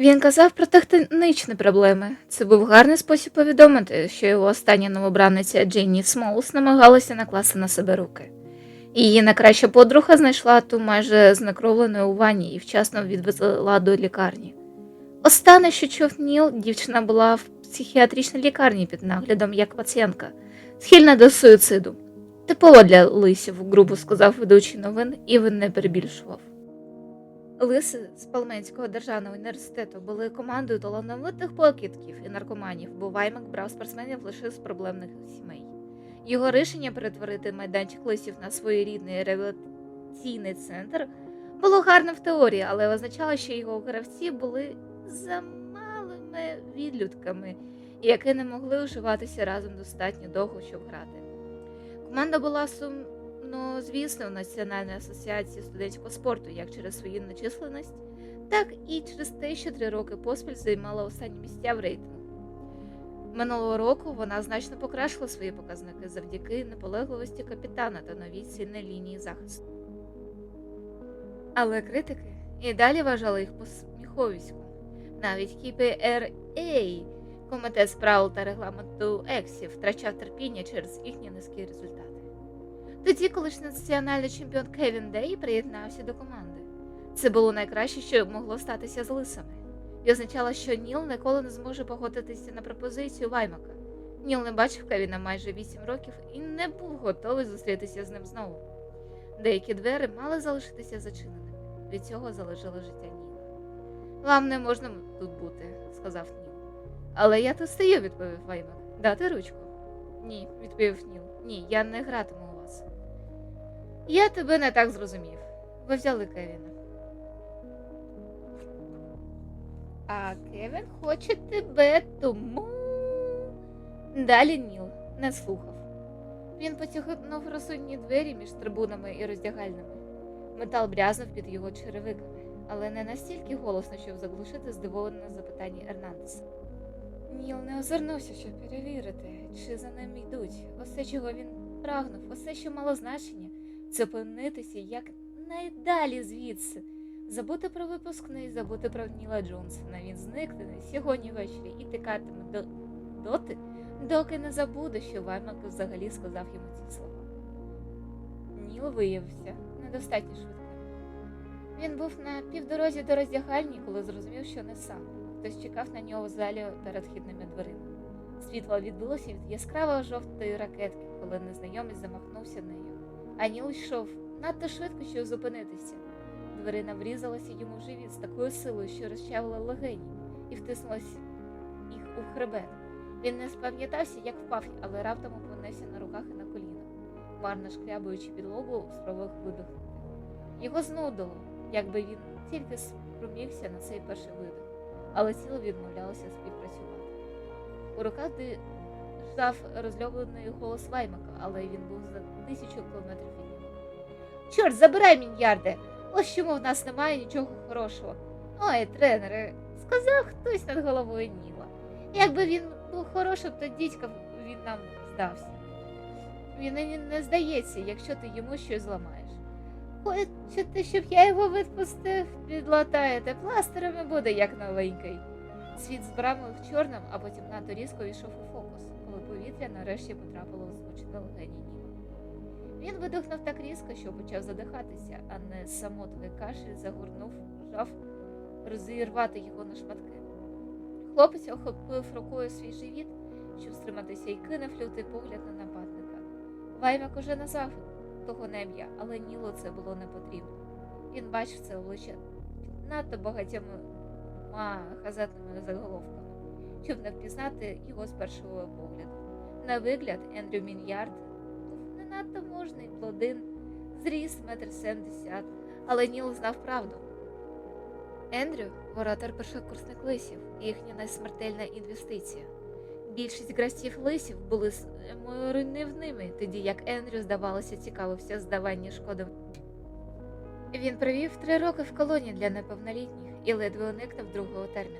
Він казав про тектонічні проблеми. Це був гарний спосіб повідомити, що його остання новобраниця Дженні Смолс намагалася накласти на себе руки. Її найкраща подруга знайшла ту майже знекровленою у ванні і вчасно відвезла до лікарні. Останнє, що чув Ніл, дівчина була в психіатричній лікарні під наглядом як пацієнтка, схильна до суїциду. Типово для лисів, грубо сказав ведучий новин, і він не перебільшував. Лиси з Палменського державного університету були командою талановитих покидьків і наркоманів, бо Ваймак брав спортсменів лише з проблемних сімей. Його рішення перетворити майданчик лисів на своєрідний реабілітаційний центр було гарним в теорії, але означало, що його гравці були замалими відлюдками, які не могли уживатися разом достатньо довго, щоб грати. Команда була сумно звісно в Національній асоціації студентського спорту як через свою нечисленність, так і через те, що три роки поспіль займала останні місця в рейтингу. Минулого року вона значно покращила свої показники завдяки наполегливості капітана та новій сильній лінії захисту. Але критики і далі вважали їх посміховиськом. Навіть KPRA, комітет з правил та регламенту ЕКСІ, втрачав терпіння через їхні низькі результати. Тоді колишній національний чемпіон Кевін Дей приєднався до команди. Це було найкраще, що могло статися з лисами, і означало, що Ніл ніколи не зможе погодитися на пропозицію Ваймака. Ніл не бачив Кевіна майже 8 років і не був готовий зустрітися з ним знову. Деякі двері мали залишитися зачиненими. Від цього залежало життя Ніла. Вам не можна тут бути, сказав Ніл. Але я тут стою, відповів Ваймак. Дати ручку? Ні, відповів Ніл. Ні, я не гратиму. Я тебе не так зрозумів. Ви взяли Кевіна. А Кевін хоче тебе, тому. Далі Ніл не слухав. Він потягнув розсудні двері між трибунами і роздягальними. Метал брязнув під його черевиками, але не настільки голосно, щоб заглушити здивоване запитання Ернандеса. Ніл не озирнувся, щоб перевірити, чи за ним йдуть. Усе, чого він прагнув, усе, що мало значення, це опинитися як найдалі звідси. Забути про випускний, забути про Ніла Джонсона. Він зникне сьогодні ввечері і тикатиме до... доти, доки не забуде, що Ваймак взагалі сказав йому ці слова. Ніл виявився недостатньо швидким. Він був на півдорозі до роздягальні, коли зрозумів, що не сам. Хтось чекав на нього в залі перед вхідними дверима. Світло відбилося від яскраво жовтої ракетки, коли незнайомець замахнувся нею. А Ніл йшов надто швидко, щоб зупинитися. Дверина врізалася йому в живіт з такою силою, що розчавила легені, і втиснулася їх у хребет. Він не спам'ятався, як впав, але раптом опинився на руках і на колінах, марно шкрябуючи підлогу, спробував видихнути. Його знудило, якби він тільки спромігся на цей перший видих, але тіло відмовлялося співпрацювати. У руках держав розльоблений голос Ваймака, але він був за тисячу кілометрів від нього. Чорт, забирай міньярде! Ось чому в нас немає нічого хорошого. Ой, тренере, сказав хтось над головою Ніла. Якби він був хорошим, то дідька він нам здався. Він і не здається, якщо ти йому щось зламаєш. Хочете, щоб я його відпустив, підлатаєте, пластерами буде як новенький. Світ збрамив чорним, а потім надто різко війшов у фокус, коли повітря нарешті потрапило в змучене легені Ніла. Він видихнув так різко, що почав задихатися, а не самотовий кашель загорнув, жав розірвати його на шматки. Хлопець охопив рукою свій живіт, щоб стриматися, і кинув лютий погляд на нападника. Ваймак уже назвав того нем'я, але Нілу це було не потрібно. Він бачив це обличчя надто багатьма газетними заголовками, щоб не впізнати його з першого погляду. На вигляд Ендрю Мін'ярд був не надто можний блодин, зріс метр семдесят, але Ніл знав правду. Ендрю воротар першокурсник лисів, і їхня найсмертельна інвестиція. Більшість гравців лисів були руйнівними, тоді як Ендрю, здавалося, цікавився здавання шкоди. Він провів три роки в колонії для неповнолітніх і ледве уникнув другого терміну.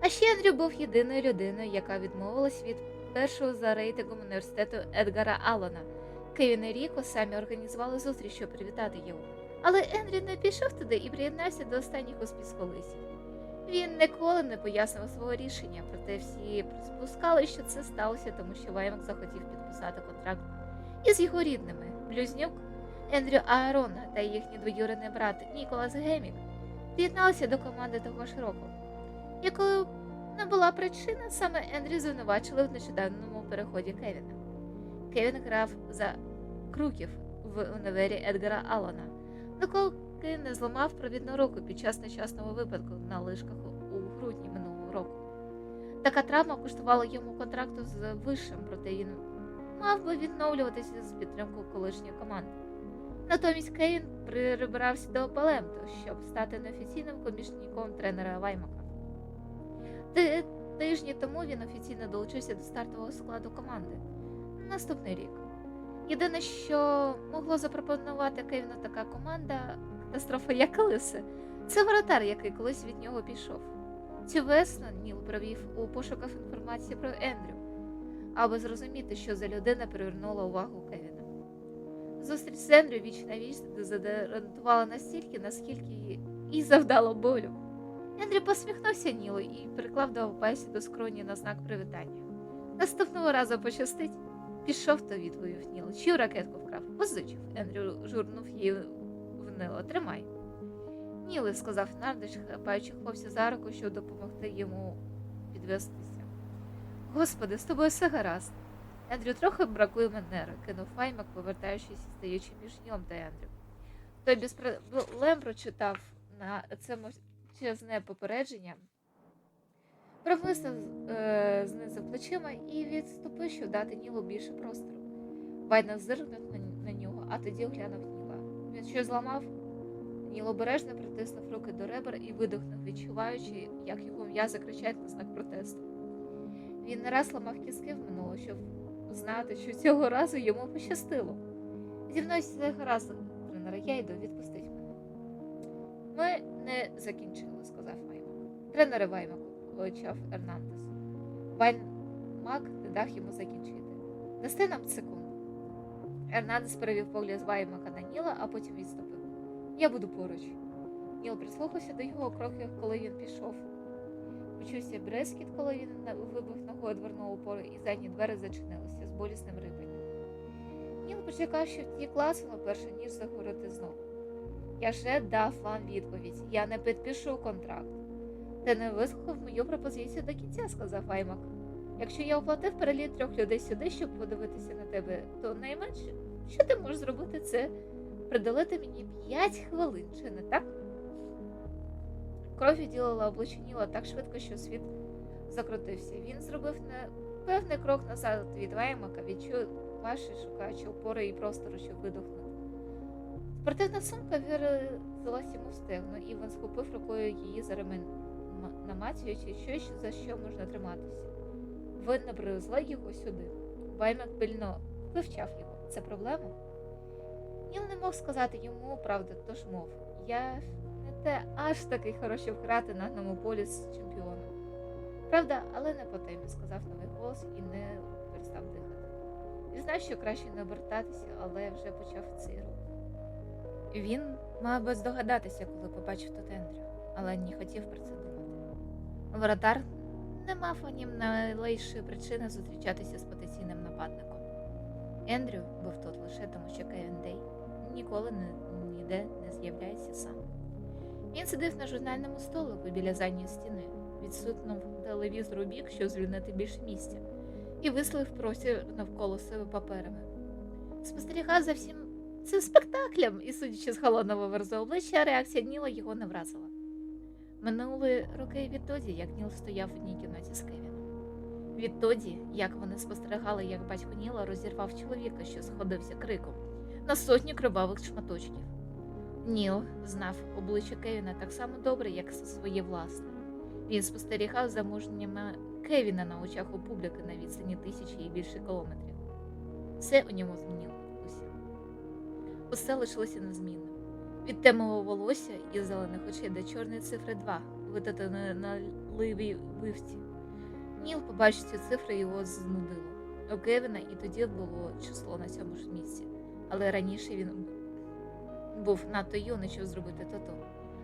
А ще Ендрю був єдиною людиною, яка відмовилась від першого за рейтингом університету Едгара Аллена. Кевін і Ріко самі організували зустріч, щоб привітати його. Але Ендрю не пішов туди і приєднався до останніх у списку лисів. Він ніколи не пояснив свого рішення, проте всі припускали, що це сталося, тому що Ваймак захотів підписати контракт із його рідними блюзнюк Ендрю Аарон та їхній двоюрідний брат Ніколас Гемік приєдналися до команди того ж року. Якою не була причина, саме Ендрю звинувачили в нещодавному переході Кевіна. Кевін грав за круків в універі Едгара Аллана, доки не зламав провідну руку під час нещасного випадку на лижках у грудні минулого року. Така травма коштувала йому контракту з вишем, проте він мав би відновлюватися з підтримкою колишньої команди. Натомість Кейн прибирався до Палемто, щоб стати неофіційним помічником тренера Ваймака. Ти- Тижні тому він офіційно долучився до стартового складу команди наступний рік. Єдине, що могло запропонувати Кевіну така команда катастрофа як лисе, це воротар, який колись від нього пішов. Цю весну Ніл провів у пошуках інформації про Ендрю, аби зрозуміти, що за людина привернула увагу Кевіна. Зустріч з Ендрю віч на віч задерантувала настільки, наскільки їй завдало болю. Ендрю посміхнувся Нілу і приклав до пальця до скроні на знак привітання. Наступного разу пощастить. Пішов, то відповів Ніл. Чию ракетку вкрав? Позичив. Ендрю журнув її в Нило. Тримай. Ніли, сказав Нардич, хапаючи хлопця за руку, щоб допомогти йому підвестися. Господи, з тобою все гаразд. Ендрю трохи бракує манери, кинув Файмак, повертаючись і стаючи між Нілом та Ендрю. Той без проблем прочитав на це мовчазне попередження, Провмисно е, знизив плечима і відступив, щоб дати Нілу більше простору. Вайна зиркнув на, на нього, а тоді оглянув Ніла. Він щось зламав. Ніл обережно притиснув руки до ребер і видихнув, відчуваючи, як його м'язи кричать на знак протесту. Він не раз ламав кіски в минуло, щоб знати, що цього разу йому пощастило. Зі мною все гаразд, тренера, я йду, відпустить мене. Ми не закінчили, сказав Ваймак. Тренери Ваймаку почав Ернандес. Вайн Мак не дав йому закінчити. Дасте нам секунду. Ернандес перевів погляд з Ваймака на Ніла, а потім відступив. Я буду поруч. Ніл прислухався до його кроків, коли він пішов. Почувся брескіт, коли він вибив ногою дверного опору, і задні двері зачинилися з болісним рипанням. Ніл почекав, що ті класили, перше ніж заговорити знову. Я вже дав вам відповідь. Я не підпишу контракт. Ти не вислухав мою пропозицію до кінця, сказав Ваймак. Якщо я оплатив переліт трьох людей сюди, щоб подивитися на тебе, то найменше, що ти можеш зробити, це приділити мені 5 хвилин, чи не так? Кров відділила обличчя Ніла так швидко, що світ закрутився. Він зробив непевний крок назад від Ваймака, відчув ваші шукаючи опори і простору, щоб видохнути. Спортивна сумка вирізалась йому в стегну, і він схопив рукою її за ремень, м- намацюючи щось, за що можна триматися. Ви не привезли його сюди. Ваймак пильно вивчав його. Це проблема? Ніл не мог сказати йому правду, тож мов. Я не аж такий хороший вкрати на одному полі з чемпіоном. Правда, але не по темі, сказав новий голос і не перестав дихати. Він знав, що краще не обертатися, але вже почав цей рух. Він мав би здогадатися, коли побачив тут Ендрю, але не хотів про це думати. Воротар не мав ані найлейшої причини зустрічатися з потенційним нападником. Ендрю був тут лише тому, що Кевін Дей ніколи не, ніде не з'являється сам. Він сидив на журнальному столику біля задньої стіни, відсутнув телевізор у бік, щоб звільнити більше місця, і висловив простір навколо себе паперами. Спостерігав за всім цим спектаклем, і, судячи з холодного верзу обличчя, реакція Ніла його не вразила. Минули роки відтоді, як Ніл стояв в одній кімнаті з Кевіном. Відтоді, як вони спостерігали, як батько Ніла розірвав чоловіка, що сходився криком, на сотні кривавих шматочків. Ніл знав обличчя Кевіна так само добре, як своє власне. Він спостерігав за мужніми Кевіна на очах у публіки на відстані тисячі і більше кілометрів. Все у ньому змінилося. Усе лишилося незмінним. Від темного волосся і зелених очей до чорної цифри 2, видатої на ливій вивці. Ніл побачив ці цифри і його знудило. У Кевіна і тоді було число на цьому ж місці, але раніше він був надто юний, щоб зробити тото.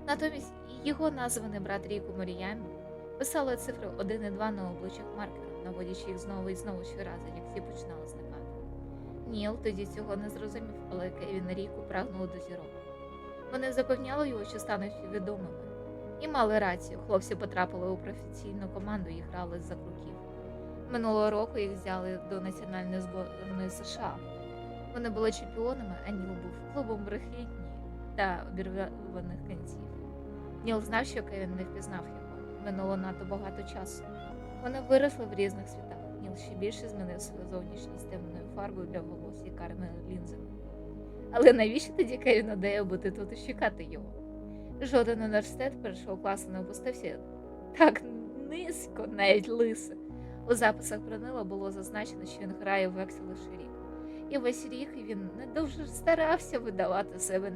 Натомість його названий брат Ріку Моріямі писали цифри 1 і 2 на обличчях маркером, наводячи їх знову і знову щоразу, як ті починали зникати. Ніл тоді цього не зрозумів, але Кевін Ріку прагнули до зірок. Вони запевняли його, що стануть відомими. І мали рацію, хлопці потрапили у професійну команду і грали за кроків. Минулого року їх взяли до національної збірної США. Вони були чемпіонами, а Ніл був клубом брехітні та обірваних кінців. Ніл знав, що Кевін не впізнав його. Минуло надто багато часу. Вони виросли в різних світах. Ніл ще більше змінив свою зовнішність темною фарбою для волос і карими лінзами. Але навіщо тоді Кевін ідея бути тут і чекати його? Жоден університет першого класу не опустився так низько, навіть лисе. У записах про Нила було зазначено, що він грає в вексі лише рік. І весь рік він не дуже старався видавати себе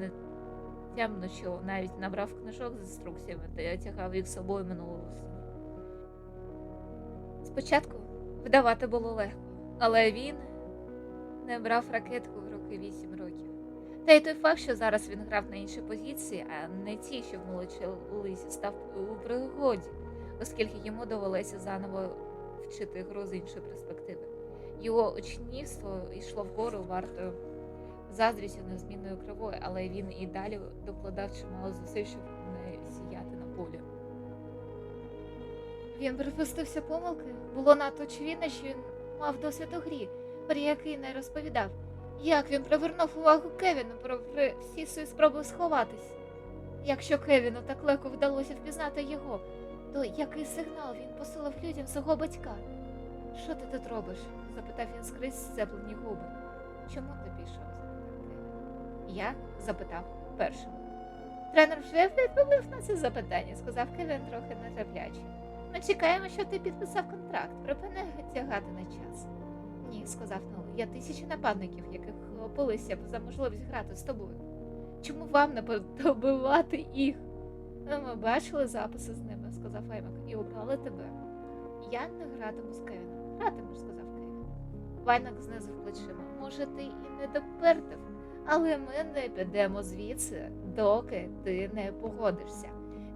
тямно, що навіть набрав книжок з інструкціями та тягав їх з собою минулого осені. Спочатку видавати було легко, але він не брав ракетку в роки 8 років. Та й той факт, що зараз він грав на іншій позиції, а не ті, що в молодшій став у пригоді, оскільки йому довелося заново вчити гру з іншої перспективи. Його учнівство йшло вгору вартою заздрістю незмінною кривою, але він і далі докладав чимало зусиль, щоб не сіяти на полі. Він припустився помилки. Було надто очевидно, що він мав досвід у грі, про який не розповідав. Як він привернув увагу Кевіну про всі свої спроби сховатись? Якщо Кевіну так легко вдалося впізнати його, то який сигнал він посилав людям свого батька? Що ти тут робиш? запитав він скрізь сцеплені губи. Чому ти пішов? Кевін. Я? запитав першим. Тренер вже відповів на це запитання, сказав Кевін трохи нетерпляче. Ми чекаємо, що ти підписав контракт. Припини тягати на час. Ні, сказав Нол. Я тисячі нападників, яких хлопилися б за можливість грати з тобою. Чому вам не подобивати їх? «Ну, Ми бачили записи з ними, сказав Аймак, і обрали тебе. Я не гратиму з Кевіном. Гратимеш, сказав Вайнак знизив плечима. Може, ти і не допертив, але ми не підемо звідси, доки ти не погодишся.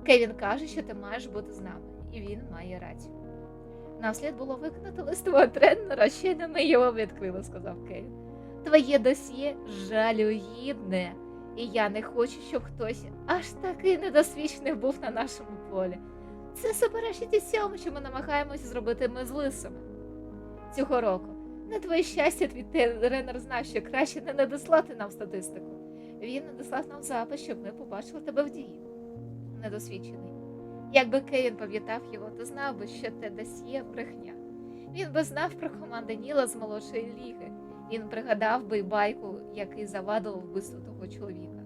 Кевін каже, що ти маєш бути з нами, і він має рацію. Нам слід було виконати лист твого тренера, ще не ми його відкрили, сказав Кевін. Твоє досьє жалюгідне, і я не хочу, щоб хтось аж такий недосвідчений був на нашому полі. Це суперечить усьому, що ми намагаємося зробити ми з лисами. Цього року. На твоє щастя, твій тренер знав, що краще не надіслати нам статистику. Він надіслав нам запис, щоб ми побачили тебе в дії. Недосвідчений. Якби Кевін пам'ятав його, то знав би, що те досьє брехня. Він би знав про команди Ніла з молодшої ліги. Він пригадав би байку, який завадило вбивство того чоловіка.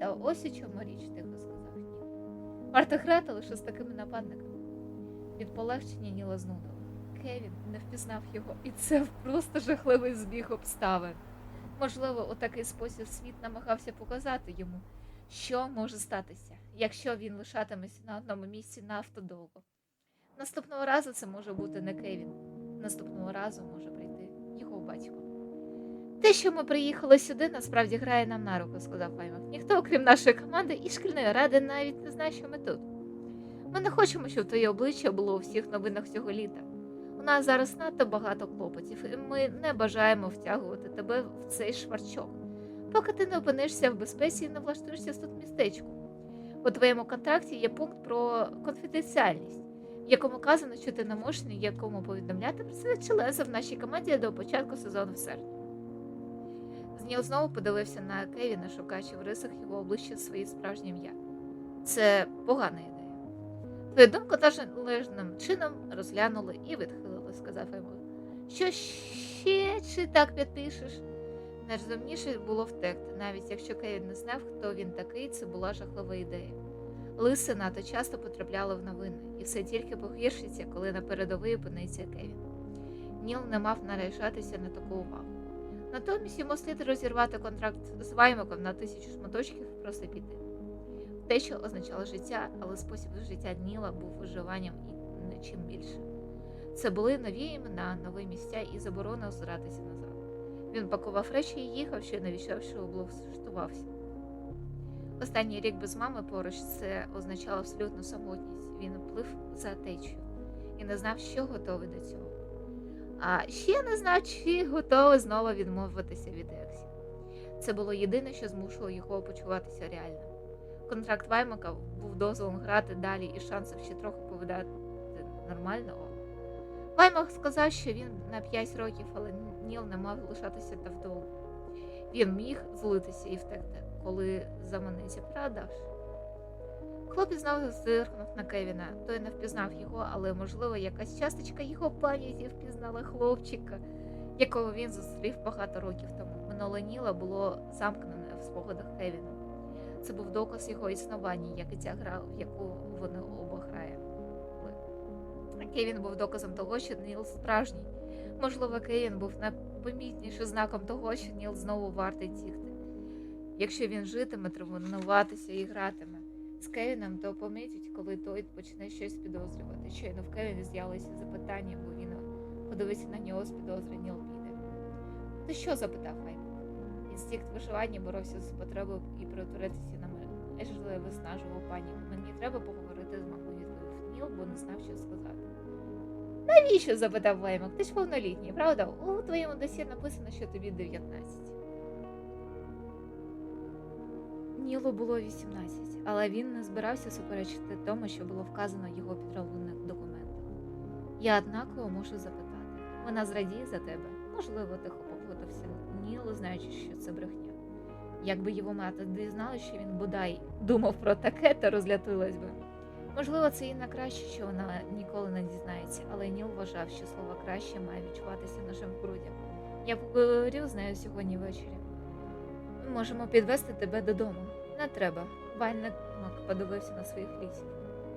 Та ось у чому річ, тихо сказав Ніл. Варто грати лише з такими нападниками. Від полегшення Ніла знудило. Кевін не впізнав його, і це просто жахливий збіг обставин. Можливо, у такий спосіб світ намагався показати йому, що може статися, якщо він лишатиметься на одному місці надто довго. Наступного разу це може бути не Кевін. Наступного разу може прийти його батько. Те, що ми приїхали сюди, насправді грає нам на руку, сказав Аймак. Ніхто, окрім нашої команди і шкільної ради, навіть не знає, що ми тут. Ми не хочемо, щоб твоє обличчя було у всіх новинах цього літа. У нас зараз надто багато клопотів, і ми не бажаємо втягувати тебе в цей шварчок, поки ти не опинишся в безпеці і не влаштуєшся тут містечку. У твоєму контракті є пункт про конфіденціальність, в якому казано, що ти не можеш ніякому повідомляти про себе чи леза в нашій команді до початку сезону в серпні. Зніл знову подивився на Кевіна, шукаючи в рисах його обличчя своє справжнє ім'я. Це погана ідея. Твою думку належним чином розглянули і відхилили, сказав йому. Що ще чи так підпишеш? Найрозумніше було втекти, навіть якщо Кевін не знав, хто він такий, це була жахлива ідея. Лиси надто часто потрапляли в новини, і все тільки погіршиться, коли на передовій опиниться Кевін. Ніл не мав наражатися на таку увагу. Натомість йому слід розірвати контракт з Ваймаком на тисячу шматочків і просто піти. Те, що означало життя, але спосіб життя Ніла був виживанням і не чим більше. Це були нові імена, нові місця і заборона озиратися назад. Він пакував речі і їхав, ще не відчував, що облаштувався. Останній рік без мами поруч це означало абсолютну самотність. Він плив за течією і не знав, що готовий до цього. А ще не знав, чи готовий знову відмовитися від Ексі. Це було єдине, що змушувало його почуватися реально. Контракт Ваймака був дозволом грати далі і шансів ще трохи повидати нормального. Ваймак сказав, що він на 5 років, але Ніл не мав лишатися та вдовго. Він міг злитися і втекти, коли заманеться продаж. Хлопець знову зиркнув на Кевіна. Той не впізнав його, але, можливо, якась часточка його пам'яті впізнала хлопчика, якого він зустрів багато років тому. Минуле Ніла було замкнене в спогадах Кевіна. Це був доказ його існування, як і ця гра, в яку вони оба грає. Кевін був доказом того, що Ніл справжній. Можливо, Кевін був найпомітнішим знаком того, що Ніл знову вартий тікти. Якщо він житиме, тренуватися і гратиме з Кевіном, то помітять, коли той почне щось підозрювати. Щойно в Кевіні з'явилися запитання, бо він подивився на нього з підозри, Ніл піде. Ти що? запитав Вайм. Інстинкт виживання боровся з потребою і перетворитися на мене. межливе виснажував паніку. Мені треба поговорити з мамою, відповів Ніл, бо не знав, що сказати. Навіщо? запитав Ваймак. Ти ж повнолітній, правда? У твоєму досі написано, що тобі 19. Нілу було 18, але він не збирався суперечити тому, що було вказано в його підроблених документах. Я однаково можу запитати. Вона зрадіє за тебе. Можливо, тихо погодився Ніло, знаючи, що це брехня. Якби його мати дізналася, що він бодай думав про таке, то розлятилась би. Можливо, це і на краще, що вона ніколи не дізнається, але Ніл вважав, що слово краще має відчуватися нашим грудям. Я поговорю з нею сьогодні ввечері. Ми можемо підвести тебе додому. Не треба. Вайнек подивився на своїх лісів.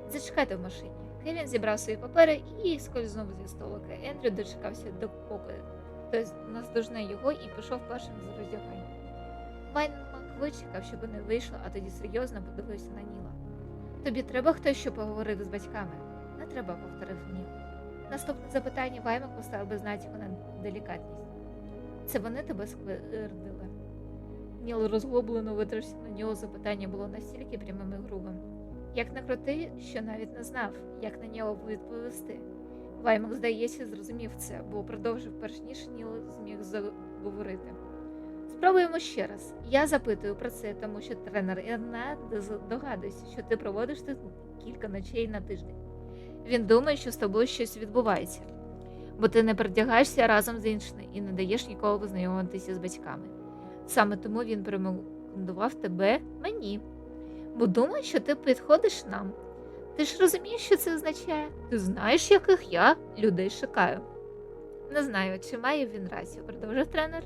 Зачекайте в машині. Кевін зібрав свої папери і скользнув зі столика. Ендрю дочекався до поки хтось наздожне його і пішов першим з роздягання. Вайнмак вичекав, щоб вони вийшли, а тоді серйозно подивився на Ніла. Тобі треба хтось, що поговорив з батьками? Не треба, повторив Ніл. Наступне запитання Ваймак поставив без натяку на делікатність. Це вони тебе сквердили? Ніл розгублено витрився на нього запитання було настільки прямим і грубим. Як не крути, що навіть не знав, як на нього відповісти. Ваймак, здається, зрозумів це, бо продовжив перш ніж Ніл зміг заговорити. Спробуємо ще раз. Я запитую про це, тому що тренер Ерна догадується, що ти проводиш тут кілька ночей на тиждень. Він думає, що з тобою щось відбувається, бо ти не передягаєшся разом з іншими і не даєш нікого познайомитися з батьками. Саме тому він порекомендував тебе мені, бо думає, що ти підходиш нам. Ти ж розумієш, що це означає? Ти знаєш, яких я людей шукаю. Не знаю, чи має він рацію, продовжив тренер,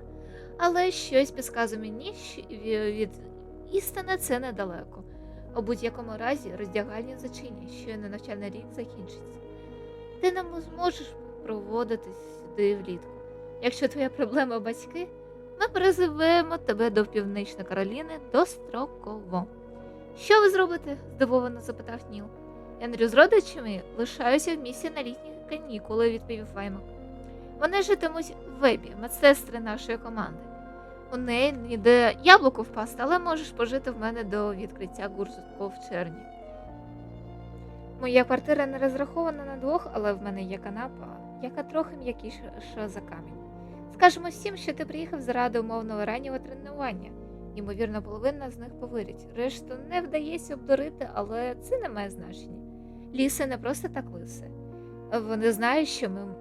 але щось підказує мені, що від істини це недалеко. У будь-якому разі роздягальні зачинять, що на навчальний рік закінчиться. Ти не зможеш проводити сюди влітку. Якщо твоя проблема батьки, ми перезивемо тебе до Північної Кароліни достроково. Що ви зробите? здивовано запитав Ніл. Ендрю з родичами лишаюся в місті на літні канікули, відповів Ваймак. Вони житимуть в вебі, медсестри нашої команди. У неї ніде яблуко впасти, але можеш пожити в мене до відкриття гуртку в червні. Моя квартира не розрахована на двох, але в мене є канапа, яка трохи м'якіша за камінь. Скажемо всім, що ти приїхав заради умовного раннього тренування. Ймовірно, половина з них повірить. Решту не вдається обдурити, але це не має значення. Ліси не просто так лиси. Вони знають, що ми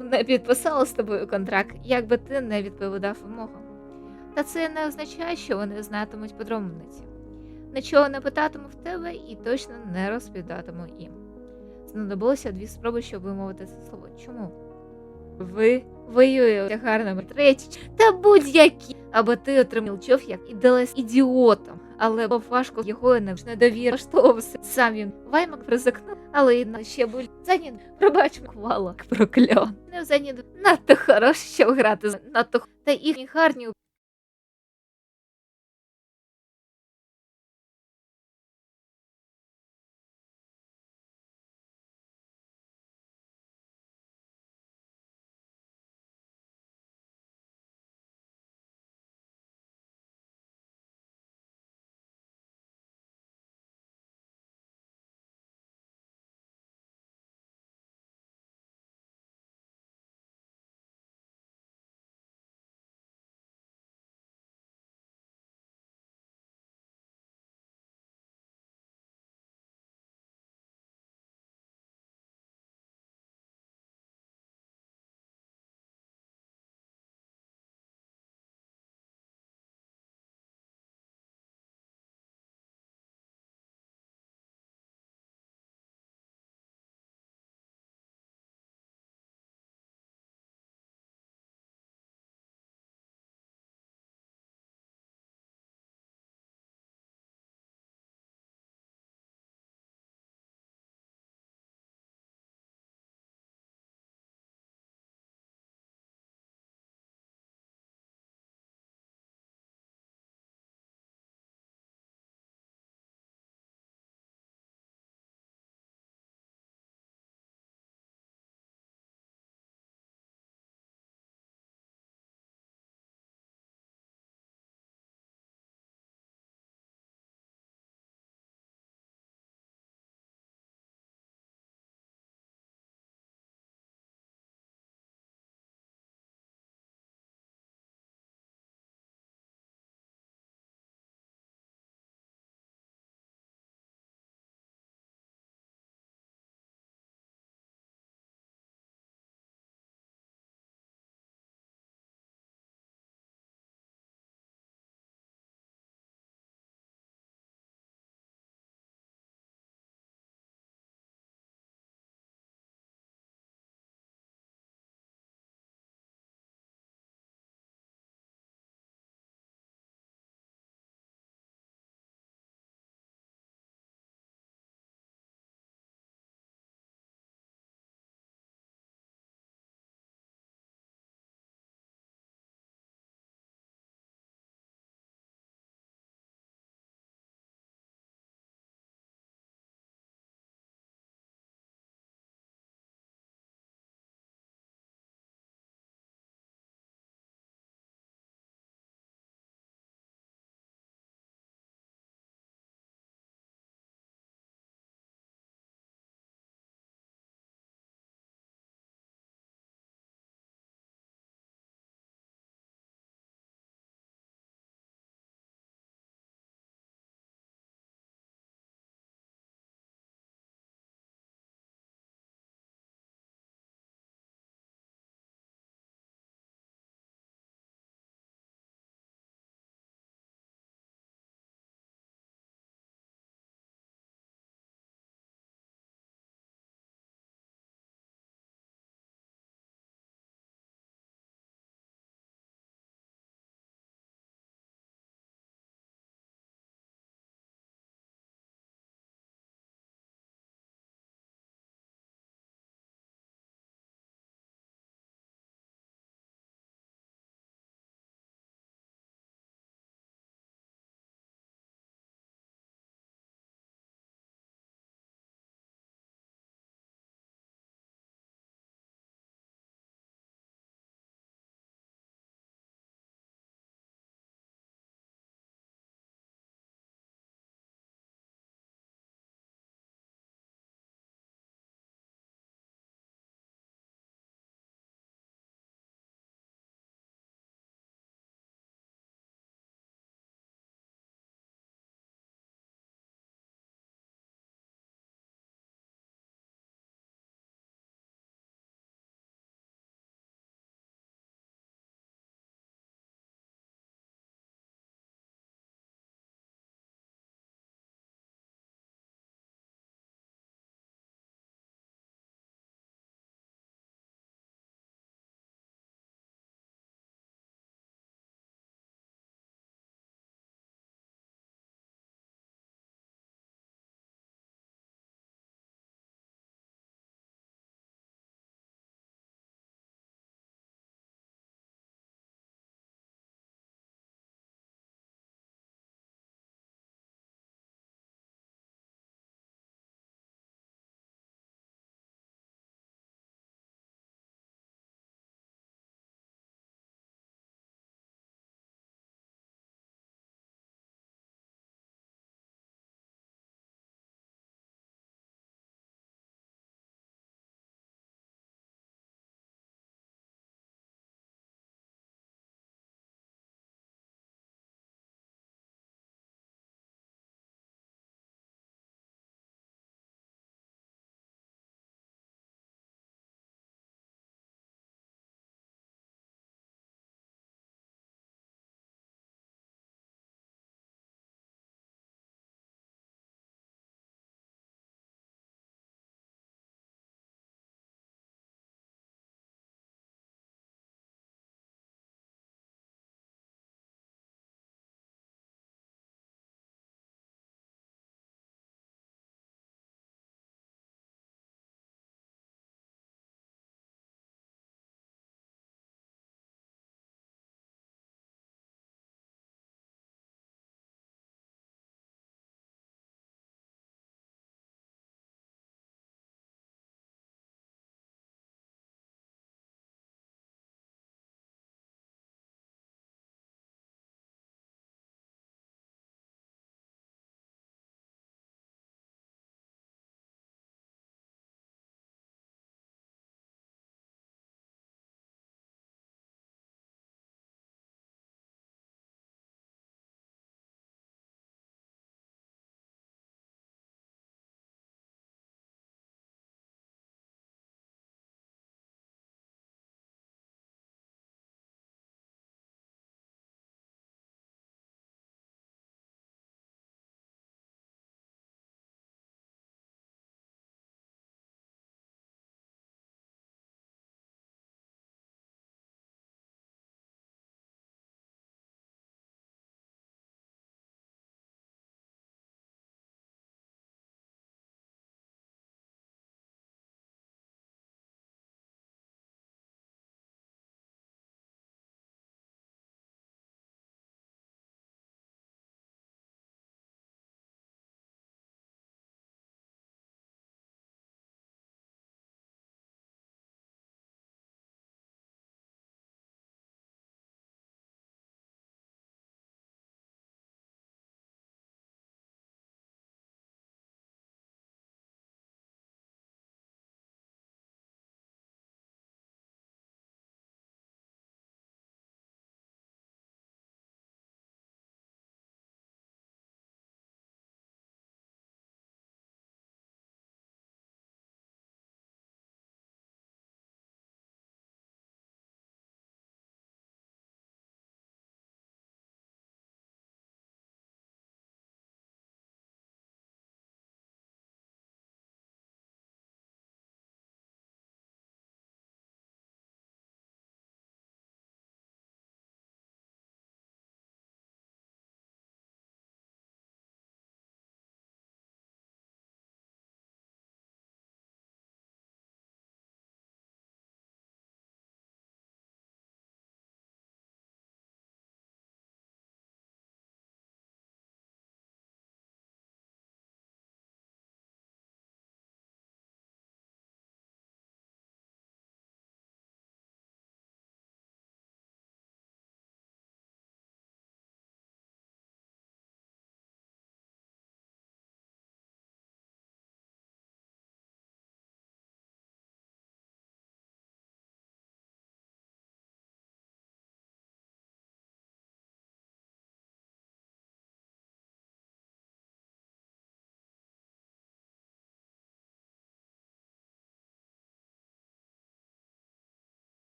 не підписали з тобою контракт, якби ти не відповідав вимогам. Та це не означає, що вони знатимуть подробниці. Нічого не питатиму в тебе і точно не розповідатиму їм. Знадобилося дві спроби, щоб вимовити це слово. Чому? Ви воюєте гарними третій, та будь-які, або ти отримав чов як ідалась ідіотом, але бо важко його не недовір влаштовувався. Сам він Ваймак призакнув, але й ще буль Занід, пробач, хвала, прокльон. Не Занід надто хорош, щоб грати надто та їхні гарні